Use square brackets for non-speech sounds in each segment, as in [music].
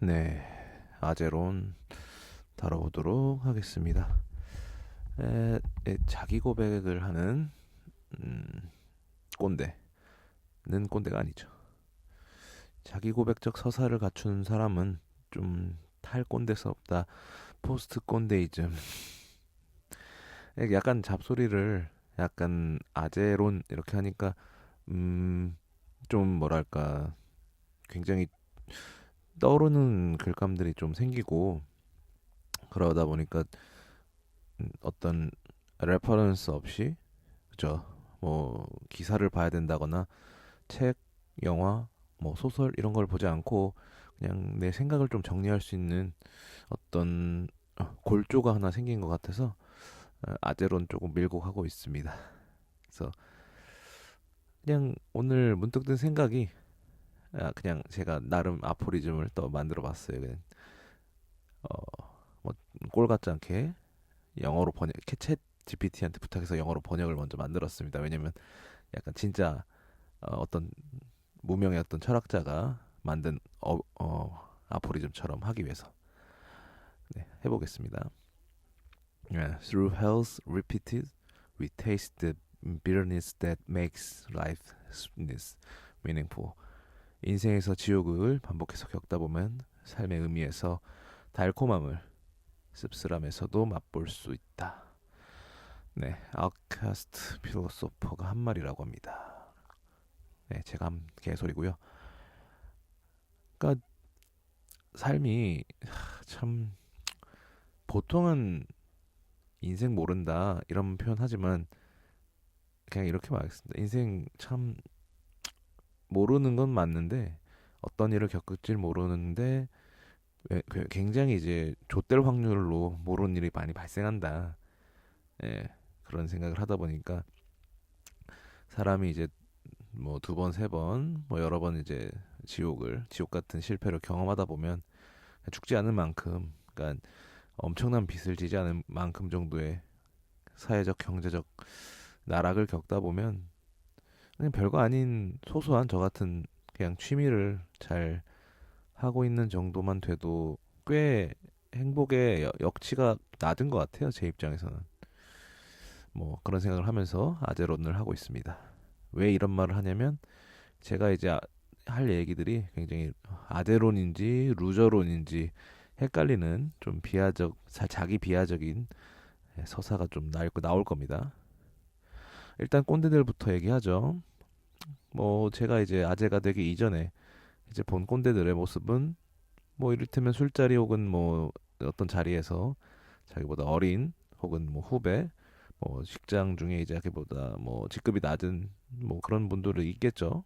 네, 아제론 다뤄보도록 하겠습니다. 에, 에, 자기 고백을 하는 음, 꼰대는 꼰대가 아니죠. 자기 고백적 서사를 갖춘 사람은 좀 탈 꼰대스럽다. 포스트 꼰대이즘. 약간 잡소리를 약간 아제론 이렇게 하니까 음, 좀 뭐랄까 굉장히 떠오르는 글감들이 좀 생기고 그러다 보니까 음, 어떤 레퍼런스 없이 그죠 뭐 기사를 봐야 된다거나 책 영화 뭐 소설 이런 걸 보지 않고 그냥 내 생각을 좀 정리할 수 있는 어떤 어, 골조가 하나 생긴 것 같아서 어, 아제론 조금 밀고 가고 있습니다. 그래서 그냥 오늘 문득 든 생각이 아, 그냥 제가 나름 아포리즘을 또 만들어 봤어요. 그냥 어뭐꼴 같지 않게 영어로 번역 챗 GPT한테 부탁해서 영어로 번역을 먼저 만들었습니다. 왜냐면 약간 진짜 어, 어떤 무명의 어떤 철학자가 만든 어, 어, 아포리즘처럼 하기 위해서 네, 해보겠습니다. Yeah, through hell's repeated, we taste the bitterness that makes life sweetness meaningful. 인생에서 지옥을 반복해서 겪다 보면 삶의 의미에서 달콤함을 씁쓸함에서도 맛볼 수 있다. 네, 아웃카스트 필로소퍼가 한 말이라고 합니다. 네, 제가 한 개소리고요. 그러니까 삶이 참 보통은 인생 모른다 이런 표현하지만 그냥 이렇게 말하겠습니다. 인생 참 모르는 건 맞는데 어떤 일을 겪을지 모르는데 그 굉장히 이제 좆될 확률로 모르는 일이 많이 발생한다. 예, 그런 생각을 하다 보니까 사람이 이제 뭐 두 번, 세 번, 뭐 여러 번 이제 지옥을 지옥 같은 실패를 경험하다 보면 죽지 않을 만큼, 그러니까 엄청난 빚을 지지 않을 만큼 정도의 사회적, 경제적 나락을 겪다 보면 그냥 별거 아닌 소소한 저 같은 그냥 취미를 잘 하고 있는 정도만 돼도 꽤 행복의 역치가 낮은 것 같아요. 제 입장에서는. 뭐 그런 생각을 하면서 아제론을 하고 있습니다. 왜 이런 말을 하냐면 제가 이제 할 얘기들이 굉장히 아제론인지 루저론인지 헷갈리는 좀 비하적 자기 비하적인 서사가 좀 나올 겁니다. 일단 꼰대들부터 얘기하죠. 뭐 제가 이제 아재가 되기 이전에 이제 본 꼰대들의 모습은 뭐 이를테면 술자리 혹은 뭐 어떤 자리에서 자기보다 어린 혹은 뭐 후배 뭐 직장 중에 이제 자기보다 뭐 직급이 낮은 뭐 그런 분들이 있겠죠.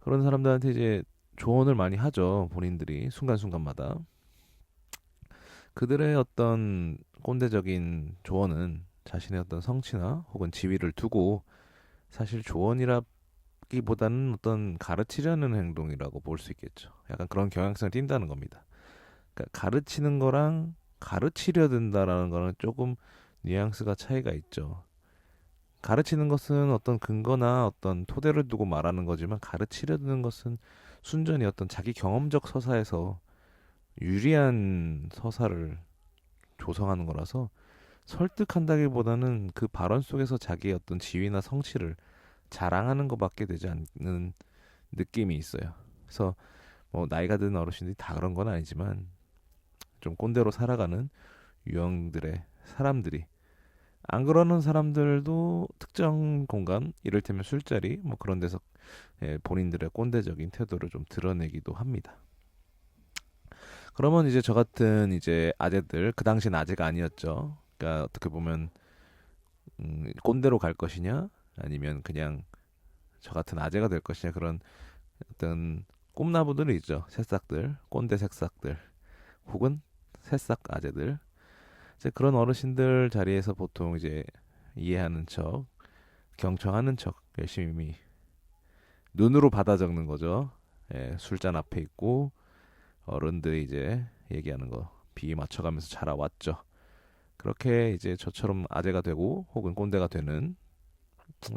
그런 사람들한테 이제 조언을 많이 하죠. 본인들이 순간순간마다. 그들의 어떤 꼰대적인 조언은 자신의 어떤 성취나 혹은 지위를 두고 사실 조언이라기보다는 어떤 가르치려는 행동이라고 볼 수 있겠죠. 약간 그런 경향성을 띈다는 겁니다. 그러니까 가르치는 거랑 가르치려 든다라는 거는 조금 뉘앙스가 차이가 있죠. 가르치는 것은 어떤 근거나 어떤 토대를 두고 말하는 거지만 가르치려 드는 것은 순전히 어떤 자기 경험적 서사에서 유리한 서사를 조성하는 거라서 설득한다기보다는 그 발언 속에서 자기의 어떤 지위나 성취를 자랑하는 것밖에 되지 않는 느낌이 있어요. 그래서 뭐 나이가 든 어르신들이 다 그런 건 아니지만 좀 꼰대로 살아가는 유형들의 사람들이 안 그러는 사람들도 특정 공간, 이를테면 술자리 뭐 그런 데서 예, 본인들의 꼰대적인 태도를 좀 드러내기도 합니다. 그러면 이제 저 같은 이제 아재들 그 당시는 아재가 아니었죠. 그러니까 어떻게 보면 음, 꼰대로 갈 것이냐 아니면 그냥 저 같은 아재가 될 것이냐 그런 어떤 꿈나무들이 있죠. 새싹들, 꼰대 새싹들 혹은 새싹 아재들. 이제 그런 어르신들 자리에서 보통 이제 이해하는 척, 경청하는 척 열심히 눈으로 받아 적는 거죠. 예, 술잔 앞에 있고 어른들이 이제 얘기하는 거비 맞춰가면서 자라왔죠. 그렇게 이제 저처럼 아재가 되고 혹은 꼰대가 되는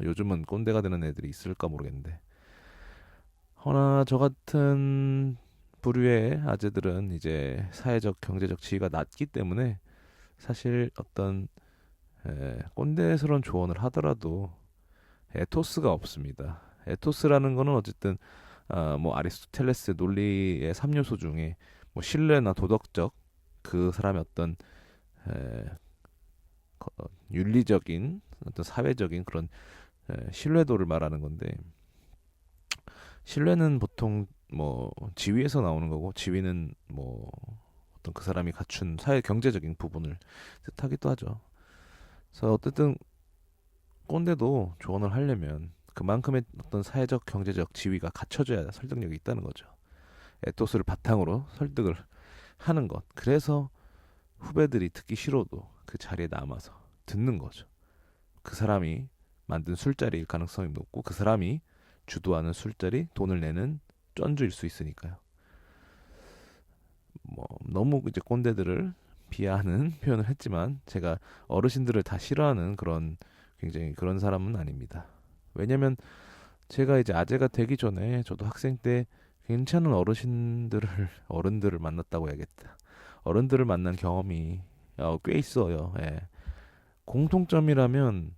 요즘은 꼰대가 되는 애들이 있을까 모르겠는데 허나 저 같은 부류의 아재들은 이제 사회적 경제적 지위가 낮기 때문에 사실 어떤 에, 꼰대스러운 조언을 하더라도 에토스가 없습니다. 에토스라는 거는 어쨌든 아, 뭐 아리스토텔레스 논리의 3요소 중에 뭐 신뢰나 도덕적 그 사람의 어떤 에, 거, 윤리적인 어떤 사회적인 그런 에, 신뢰도를 말하는 건데 신뢰는 보통 뭐 지위에서 나오는 거고 지위는 뭐 어떤 그 사람이 갖춘 사회 경제적인 부분을 뜻하기도 하죠. 그래서 어쨌든 꼰대도 조언을 하려면 그만큼의 어떤 사회적 경제적 지위가 갖춰져야 설득력이 있다는 거죠. 에토스를 바탕으로 설득을 하는 것. 그래서 후배들이 듣기 싫어도 그 자리에 남아서 듣는 거죠. 그 사람이 만든 술자리일 가능성이 높고 그 사람이 주도하는 술자리 돈을 내는 쩐주일 수 있으니까요. 뭐 너무 이제 꼰대들을 비하하는 [laughs] 표현을 했지만 제가 어르신들을 다 싫어하는 그런 굉장히 그런 사람은 아닙니다. 왜냐면 제가 이제 아재가 되기 전에 저도 학생 때 괜찮은 어르신들을 [laughs] 어른들을 만났다고 해야겠다. 어른들을 만난 경험이 어, 꽤 있어요. 예. 공통점이라면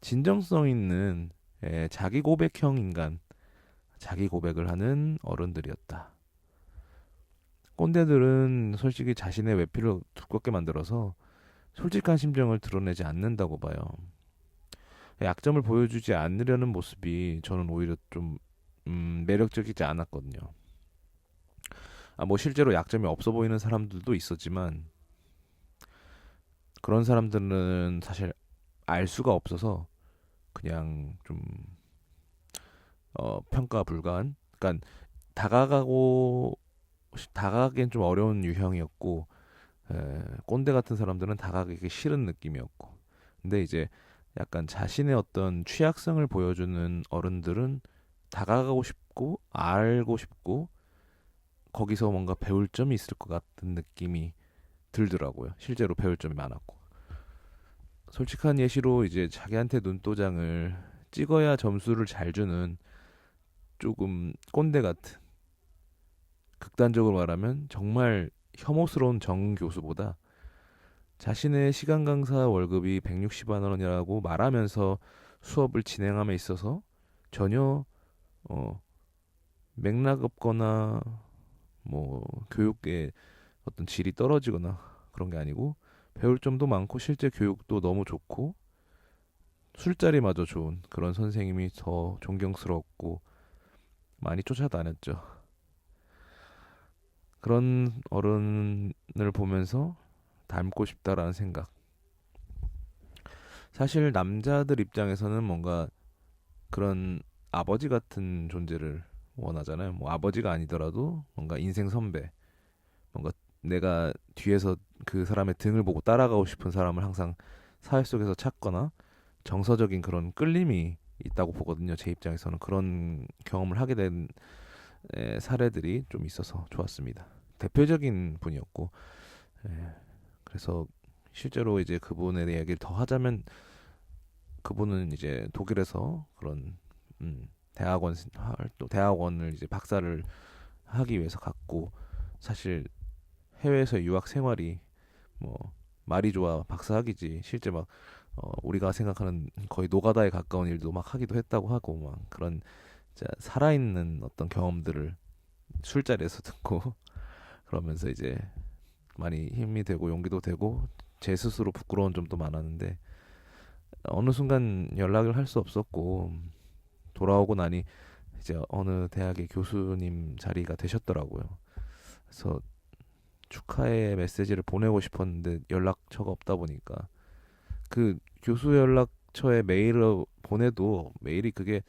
진정성 있는 예, 자기 고백형 인간, 자기 고백을 하는 어른들이었다. 꼰대들은 솔직히 자신의 외피를 두껍게 만들어서 솔직한 심정을 드러내지 않는다고 봐요. 약점을 보여주지 않으려는 모습이 저는 오히려 좀 음, 매력적이지 않았거든요. 아, 뭐 실제로 약점이 없어 보이는 사람들도 있었지만 그런 사람들은 사실 알 수가 없어서 그냥 좀 어, 평가 불가한. 그러니까 다가가고 다가가기엔 좀 어려운 유형이었고 에, 꼰대 같은 사람들은 다가가기 싫은 느낌이었고. 근데 이제 약간 자신의 어떤 취약성을 보여주는 어른들은 다가가고 싶고 알고 싶고 거기서 뭔가 배울 점이 있을 것 같은 느낌이 들더라고요. 실제로 배울 점이 많았고. 솔직한 예시로 이제 자기한테 눈도장을 찍어야 점수를 잘 주는 조금 꼰대 같은 극단적으로 말하면 정말 혐오스러운 정 교수보다 자신의 시간 강사 월급이 160만 원이라고 말하면서 수업을 진행함에 있어서 전혀 어 맥락 없거나 뭐 교육의 어떤 질이 떨어지거나 그런 게 아니고 배울 점도 많고 실제 교육도 너무 좋고 술자리마저 좋은 그런 선생님이 더 존경스럽고 많이 쫓아다녔죠. 그런 어른을 보면서 닮고 싶다라는 생각. 사실 남자들 입장에서는 뭔가 그런 아버지 같은 존재를 원하잖아요. 뭐 아버지가 아니더라도 뭔가 인생 선배, 뭔가 내가 뒤에서 그 사람의 등을 보고 따라가고 싶은 사람을 항상 사회 속에서 찾거나 정서적인 그런 끌림이 있다고 보거든요. 제 입장에서는 그런 경험을 하게 된 에, 사례들이 좀 있어서 좋았습니다. 대표적인 분이었고, 에, 그래서 실제로 이제 그분에 대해 얘기를 더 하자면 그분은 이제 독일에서 그런 음, 대학원 활동 대학원을 이제 박사를 하기 위해서 갔고 사실 해외에서 유학 생활이 뭐 말이 좋아 박사학위지 실제 막 어, 우리가 생각하는 거의 노가다에 가까운 일도 막 하기도 했다고 하고 막 그런 진짜 살아있는 어떤 경험들을 술자리에서 [laughs] 듣고 그러면서 이제 많이 힘이 되고 용기도 되고 제 스스로 부끄러운 점도 많았는데 어느 순간 연락을 할 수 없었고 돌아오고 나니 이제 어느 대학의 교수님 자리가 되셨더라고요. 그래서 축하의 메시지를 보내고 싶었는데 연락처가 없다 보니까 그 교수 연락처에 메일을 보내도 메일이 그게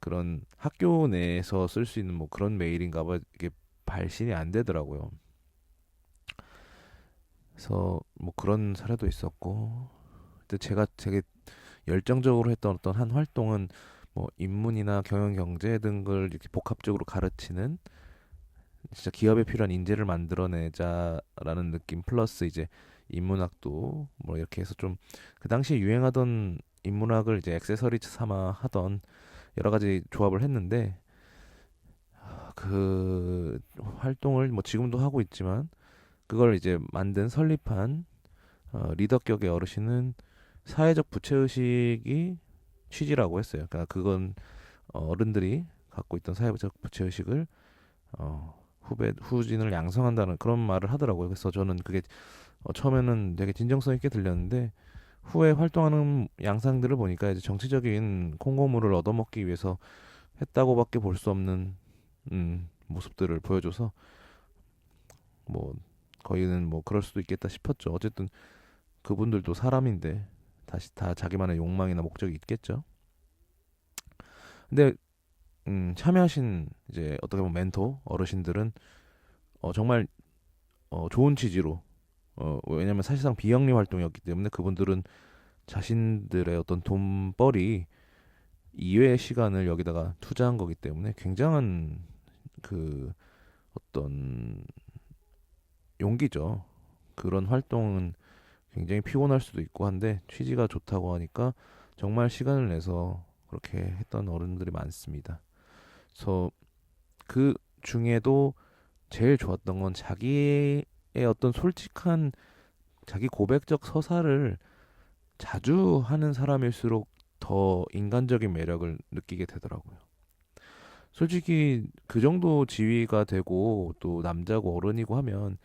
그런 학교 내에서 쓸 수 있는 뭐 그런 메일인가 봐 이게 발신이 안 되더라고요. 그래서 뭐 그런 사례도 있었고 근데 제가 되게 열정적으로 했던 어떤 한 활동은 뭐 인문이나 경영 경제 등을 이렇게 복합적으로 가르치는 진짜 기업에 필요한 인재를 만들어내자라는 느낌 플러스 이제 인문학도 뭐 이렇게 해서 좀 그 당시에 유행하던 인문학을 이제 액세서리 삼아 하던 여러 가지 조합을 했는데 그 활동을 뭐 지금도 하고 있지만 그걸 이제 만든 설립한 어, 리더격의 어르신은 사회적 부채 의식이 취지라고 했어요. 그러니까 그건 어, 어른들이 갖고 있던 사회적 부채 의식을 어, 후배 후진을 양성한다는 그런 말을 하더라고요. 그래서 저는 그게 어, 처음에는 되게 진정성 있게 들렸는데 후에 활동하는 양상들을 보니까 이제 정치적인 콩고물을 얻어먹기 위해서 했다고밖에 볼 수 없는 음, 모습들을 보여줘서 뭐 거기는 뭐 그럴 수도 있겠다 싶었죠. 어쨌든 그분들도 사람인데 다시 다 자기만의 욕망이나 목적이 있겠죠. 근데 음, 참여하신 이제 어떻게 보면 멘토 어르신들은 어, 정말 어, 좋은 취지로 어, 왜냐면 사실상 비영리 활동이었기 때문에 그분들은 자신들의 어떤 돈벌이 이외의 시간을 여기다가 투자한 거기 때문에 굉장한 그 어떤 용기죠. 그런 활동은 굉장히 피곤할 수도 있고 한데 취지가 좋다고 하니까 정말 시간을 내서 그렇게 했던 어른들이 많습니다. 그래서 그 중에도 제일 좋았던 건 자기의 어떤 솔직한 자기 고백적 서사를 자주 하는 사람일수록 더 인간적인 매력을 느끼게 되더라고요. 솔직히 그 정도 지위가 되고 또 남자고 어른이고 하면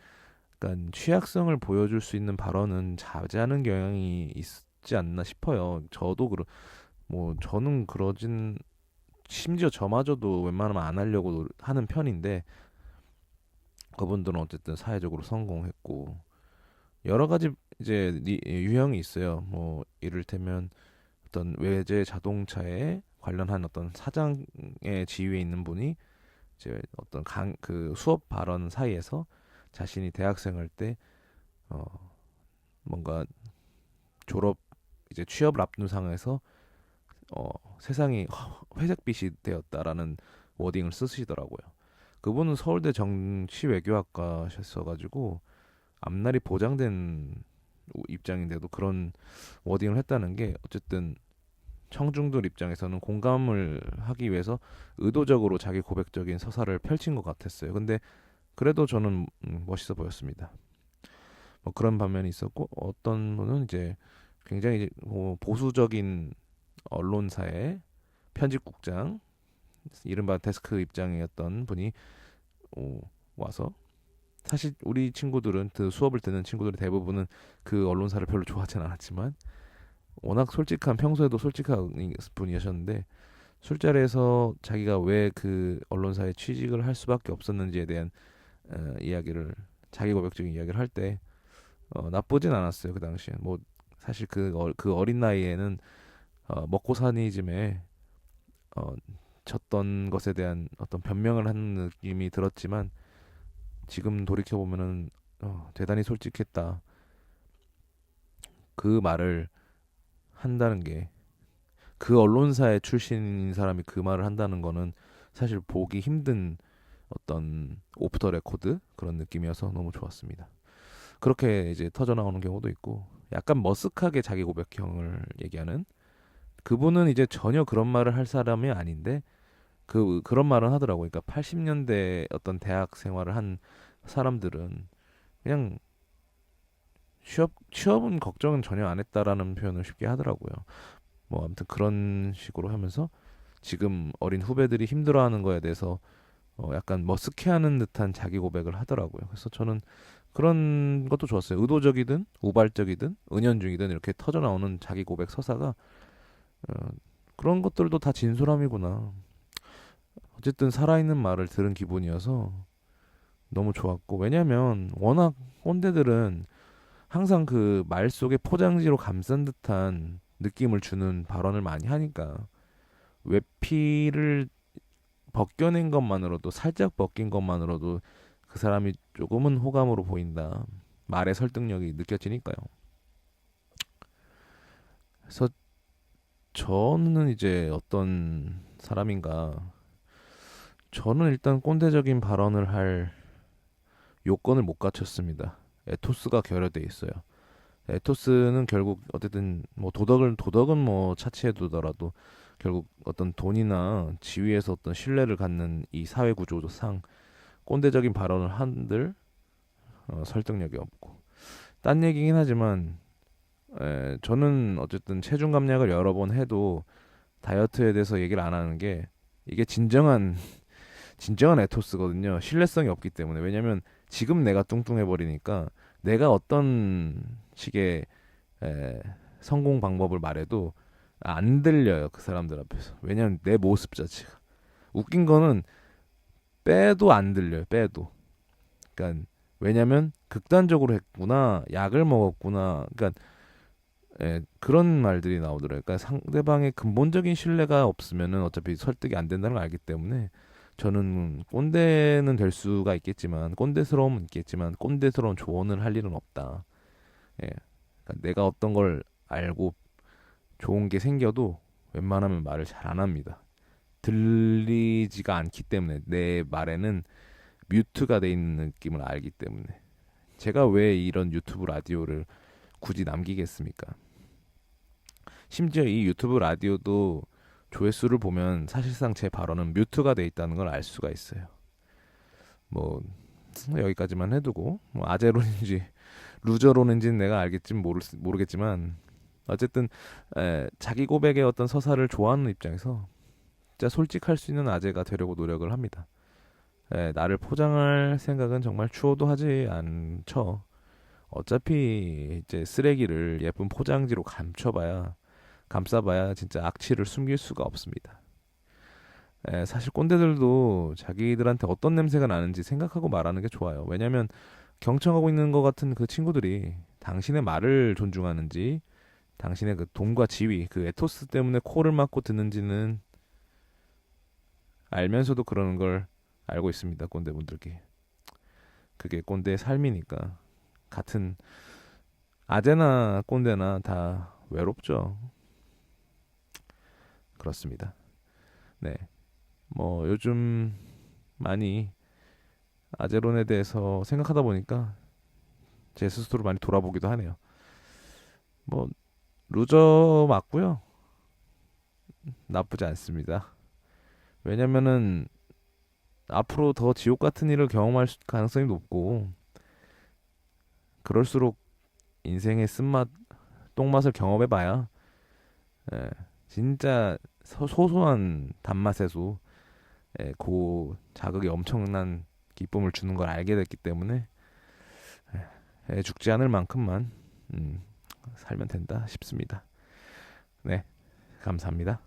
약간 취약성을 보여줄 수 있는 발언은 자제하는 경향이 있지 않나 싶어요. 저도 그러 뭐 저는 그러진 심지어 저마저도 웬만하면 안 하려고 노- 하는 편인데 그분들은 어쨌든 사회적으로 성공했고 여러 가지 이제 니- 유형이 있어요. 뭐 이를테면 어떤 외제 자동차에 관련한 어떤 사장의 지위에 있는 분이 이제 어떤 강 그 수업 발언 사이에서 자신이 대학생일 때어 뭔가 졸업 이제 취업을 앞둔 상황에서 어 세상이 허- [laughs] 회색빛이 되었다라는 워딩을 쓰시더라고요. 그분은 서울대 정치외교학과셨어가지고 앞날이 보장된 입장인데도 그런 워딩을 했다는 게 어쨌든 청중들 입장에서는 공감을 하기 위해서 의도적으로 자기 고백적인 서사를 펼친 것 같았어요. 근데 그래도 저는 음, 멋있어 보였습니다. 뭐 그런 반면이 있었고 어떤 분은 이제 굉장히 뭐 보수적인 언론사의 편집국장 이른바 데스크 입장이었던 분이 어, 와서 사실 우리 친구들은 그 수업을 듣는 친구들의 대부분은 그 언론사를 별로 좋아하진 않았지만 워낙 솔직한 평소에도 솔직한 분이셨는데 술자리에서 자기가 왜 그 언론사에 취직을 할 수밖에 없었는지에 대한 어, 이야기를 자기 고백적인 이야기를 할 때 어, 나쁘진 않았어요 그 당시에 뭐 사실 그, 어, 그 어린 나이에는 어, 먹고 사니즘에 어, 졌던 것에 대한 어떤 변명을 하는 느낌이 들었지만 지금 돌이켜 보면은 어, 대단히 솔직했다. 그 말을 한다는 게 그 언론사의 출신인 사람이 그 말을 한다는 거는 사실 보기 힘든 어떤 오프 더 레코드 그런 느낌이어서 너무 좋았습니다. 그렇게 이제 터져 나오는 경우도 있고 약간 머쓱하게 자기 고백형을 얘기하는 그분은 이제 전혀 그런 말을 할 사람이 아닌데 그 그런 말은 하더라고요. 그러니까 80년대 어떤 대학 생활을 한 사람들은 그냥 취업 취업은 걱정은 전혀 안 했다라는 표현을 쉽게 하더라고요. 뭐 아무튼 그런 식으로 하면서 지금 어린 후배들이 힘들어하는 거에 대해서 어 약간 머쓱해하는 듯한 자기 고백을 하더라고요. 그래서 저는 그런 것도 좋았어요. 의도적이든 우발적이든 은연중이든 이렇게 터져 나오는 자기 고백 서사가 어, 그런 것들도 다 진솔함이구나. 어쨌든 살아있는 말을 들은 기분이어서 너무 좋았고 왜냐면 워낙 꼰대들은 항상 그 말 속에 포장지로 감싼 듯한 느낌을 주는 발언을 많이 하니까 외피를 벗겨낸 것만으로도 살짝 벗긴 것만으로도 그 사람이 조금은 호감으로 보인다. 말의 설득력이 느껴지니까요. 그래서 저는 이제 어떤 사람인가 저는 일단 꼰대적인 발언을 할 요건을 못 갖췄습니다. 에토스가 결여돼 있어요. 에토스는 결국 어쨌든 뭐 도덕을 도덕은 뭐 차치해 두더라도 결국 어떤 돈이나 지위에서 어떤 신뢰를 갖는 이 사회 구조상 꼰대적인 발언을 한들 어, 설득력이 없고 딴 얘기긴 하지만 에, 저는 어쨌든 체중 감량을 여러 번 해도 다이어트에 대해서 얘기를 안 하는 게 이게 진정한 [laughs] 진정한 에토스거든요. 신뢰성이 없기 때문에 왜냐면 지금 내가 뚱뚱해 버리니까 내가 어떤 식의 에, 성공 방법을 말해도 안 들려요 그 사람들 앞에서. 왜냐면 내 모습 자체가. 웃긴 거는 빼도 안 들려요 빼도. 그러니까 왜냐면 극단적으로 했구나 약을 먹었구나. 그러니까 예, 그런 말들이 나오더라고요. 그러니까 상대방의 근본적인 신뢰가 없으면은 어차피 설득이 안 된다는 걸 알기 때문에 저는 꼰대는 될 수가 있겠지만 꼰대스러움은 있겠지만 꼰대스러운 조언을 할 일은 없다. 예, 그러니까 내가 어떤 걸 알고 좋은 게 생겨도 웬만하면 말을 잘 안 합니다. 들리지가 않기 때문에 내 말에는 뮤트가 돼 있는 느낌을 알기 때문에 제가 왜 이런 유튜브 라디오를 굳이 남기겠습니까? 심지어 이 유튜브 라디오도 조회수를 보면 사실상 제 발언은 뮤트가 돼 있다는 걸 알 수가 있어요. 뭐 여기까지만 해두고 뭐 아제론인지 루저론인지는 내가 알겠지 모르, 모르겠지만 어쨌든 에, 자기 고백의 어떤 서사를 좋아하는 입장에서 진짜 솔직할 수 있는 아재가 되려고 노력을 합니다. 에, 나를 포장할 생각은 정말 추호도 하지 않죠. 어차피 이제 쓰레기를 예쁜 포장지로 감춰봐야 감싸봐야 진짜 악취를 숨길 수가 없습니다. 에, 사실 꼰대들도 자기들한테 어떤 냄새가 나는지 생각하고 말하는 게 좋아요. 왜냐하면 경청하고 있는 것 같은 그 친구들이 당신의 말을 존중하는지 당신의 그 돈과 지위, 그 에토스 때문에 코를 막고 듣는지는 알면서도 그러는 걸 알고 있습니다. 꼰대분들께. 그게 꼰대의 삶이니까. 같은 아재나 꼰대나 다 외롭죠. 그렇습니다. 네. 뭐 요즘 많이 아제론에 대해서 생각하다 보니까 제 스스로 많이 돌아보기도 하네요. 뭐 루저 맞고요. 나쁘지 않습니다. 왜냐면은 앞으로 더 지옥 같은 일을 경험할 가능성이 높고 그럴수록 인생의 쓴맛 똥맛을 경험해 봐야 예, 진짜 소소한 단맛에도 예, 그 자극이 엄청난 기쁨을 주는 걸 알게 됐기 때문에 예, 죽지 않을 만큼만 음, 살면 된다 싶습니다. 네, 감사합니다.